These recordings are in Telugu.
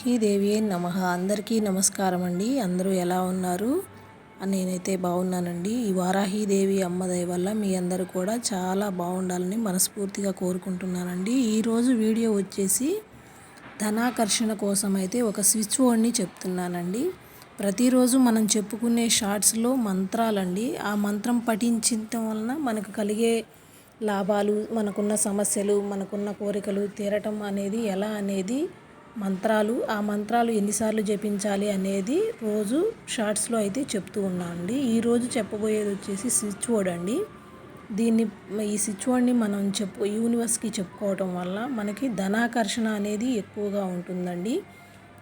వారాహీదేవి నమ. అందరికీ నమస్కారం అండి అందరూ ఎలా ఉన్నారు? నేనైతే బాగున్నానండి. ఈ వారాహీదేవి అమ్మదయ వల్ల మీ అందరూ కూడా చాలా బాగుండాలని మనస్ఫూర్తిగా కోరుకుంటున్నానండి. ఈరోజు వీడియో వచ్చేసి ధనాకర్షణ కోసం అయితే ఒక స్విచ్ బోర్డ్ని చెప్తున్నానండి. ప్రతిరోజు మనం చెప్పుకునే షార్ట్స్లో మంత్రాలండి. ఆ మంత్రం పఠించడం వలన మనకు కలిగే లాభాలు మనకున్న సమస్యలు మనకున్న కోరికలు తీరటం అనేది ఎలా అనేది మంత్రాలు ఆ మంత్రాలు ఎన్నిసార్లు జపించాలి అనేది రోజు షార్ట్స్లో అయితే చెప్తూ ఉన్నామండి ఈరోజు చెప్పబోయేది వచ్చేసి స్విచ్ బోర్డ్ అండి. దీన్ని ఈ స్విచ్ బోర్డ్ని మనం చెప్పు యూనివర్స్కి చెప్పుకోవటం వల్ల మనకి ధనాకర్షణ అనేది ఎక్కువగా ఉంటుందండి.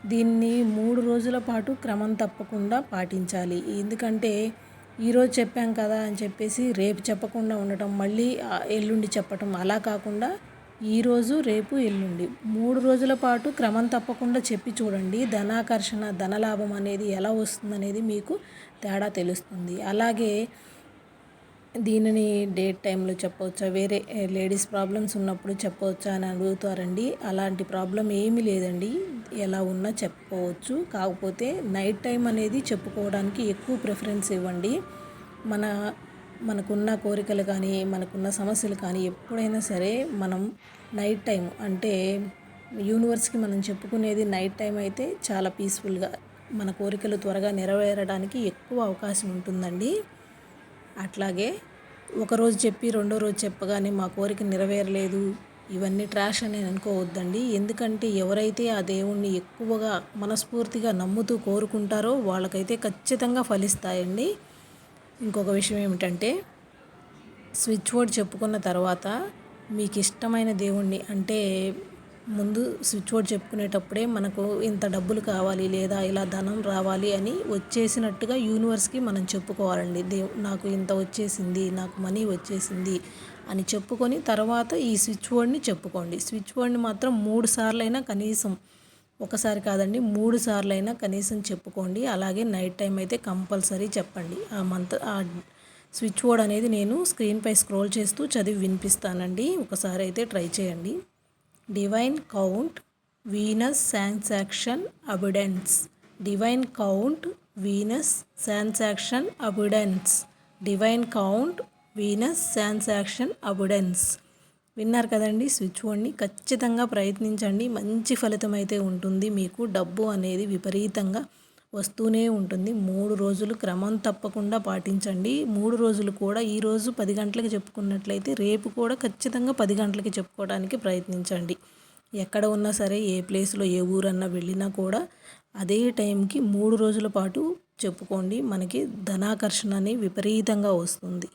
దీన్ని మూడు రోజుల పాటు క్రమం తప్పకుండా పాటించాలి. ఎందుకంటే ఈరోజు చెప్పాం కదా అని చెప్పేసి రేపు చెప్పకుండా ఉండటం మళ్ళీ ఎల్లుండి చెప్పటం అలా కాకుండా ఈరోజు రేపు ఎల్లుండి. మూడు రోజుల పాటు క్రమం తప్పకుండా చెప్పి చూడండి. ధనాకర్షణ ధనలాభం అనేది ఎలా వస్తుందనేది మీకు తేడా తెలుస్తుంది. అలాగే దీనిని డేట్ టైంలో చెప్పవచ్చా? వేరే లేడీస్ ప్రాబ్లమ్స్ ఉన్నప్పుడు చెప్పవచ్చా అని అడుగుతారండి. అలాంటి ప్రాబ్లం ఏమీ లేదండి. ఎలా ఉన్నా చెప్పుకోవచ్చు కాకపోతే నైట్ టైం అనేది చెప్పుకోవడానికి ఎక్కువ ప్రిఫరెన్స్ ఇవ్వండి. మన మనకున్న కోరికలు కానీ మనకున్న సమస్యలు కానీ ఎప్పుడైనా సరే మనం నైట్ టైం అంటే యూనివర్స్కి మనం చెప్పుకునేది నైట్ టైం అయితే చాలా పీస్ఫుల్గా మన కోరికలు త్వరగా నెరవేరడానికి ఎక్కువ అవకాశం ఉంటుందండి. అట్లాగే ఒకరోజు చెప్పి రెండో రోజు చెప్పగానే మా కోరిక నెరవేరలేదు ఇవన్నీ ట్రాష్ అని అనుకోవద్దండి. ఎందుకంటే ఎవరైతే ఆ దేవుణ్ణి ఎక్కువగా మనస్ఫూర్తిగా నమ్ముతూ కోరుకుంటారో వాళ్ళకైతే ఖచ్చితంగా ఫలిస్తాయండి. ఇంకొక విషయం ఏమిటంటే స్విచ్ బోర్డ్ చెప్పుకున్న తర్వాత మీకు ఇష్టమైన దేవుణ్ణి అంటే ముందు స్విచ్ బోర్డ్ చెప్పుకునేటప్పుడే మనకు ఇంత డబ్బులు కావాలి లేదా ఇలా ధనం రావాలి అని వచ్చేసినట్టుగా యూనివర్స్కి మనం చెప్పుకోవాలండి. దేవు నాకు ఇంత వచ్చేసింది నాకు మనీ వచ్చేసింది అని చెప్పుకొని తర్వాత ఈ స్విచ్ బోర్డ్ని చెప్పుకోండి. స్విచ్ బోర్డ్ని మాత్రం మూడు సార్లైనా కనీసం ఒకసారి కాదండి మూడు సార్లు అయినా కనీసం చెప్పుకోండి. అలాగే నైట్ టైం అయితే కంపల్సరీ చెప్పండి. ఆ మంత్ ఆ స్విచ్ బోర్డ్ అనేది నేను స్క్రీన్పై స్క్రోల్ చేస్తూ చదివి వినిపిస్తానండి. ఒకసారి అయితే ట్రై చేయండి. Divine count Venus sanction abundance. Divine count Venus sanction abundance. Divine count Venus sanction abundance. విన్నారు కదండి స్విచ్ బోర్డ్ని ఖచ్చితంగా ప్రయత్నించండి. మంచి ఫలితం అయితే ఉంటుంది. మీకు డబ్బు అనేది విపరీతంగా వస్తూనే ఉంటుంది. మూడు రోజులు క్రమం తప్పకుండా పాటించండి. మూడు రోజులు కూడా ఈరోజు పది గంటలకి చెప్పుకున్నట్లయితే రేపు కూడా ఖచ్చితంగా పది గంటలకి చెప్పుకోవడానికి ప్రయత్నించండి. ఎక్కడ ఉన్నా సరే ఏ ప్లేస్లో ఏ ఊరన్నా వెళ్ళినా కూడా అదే టైంకి మూడు రోజుల పాటు చెప్పుకోండి. మనకి ధనాకర్షణ అని విపరీతంగా వస్తుంది.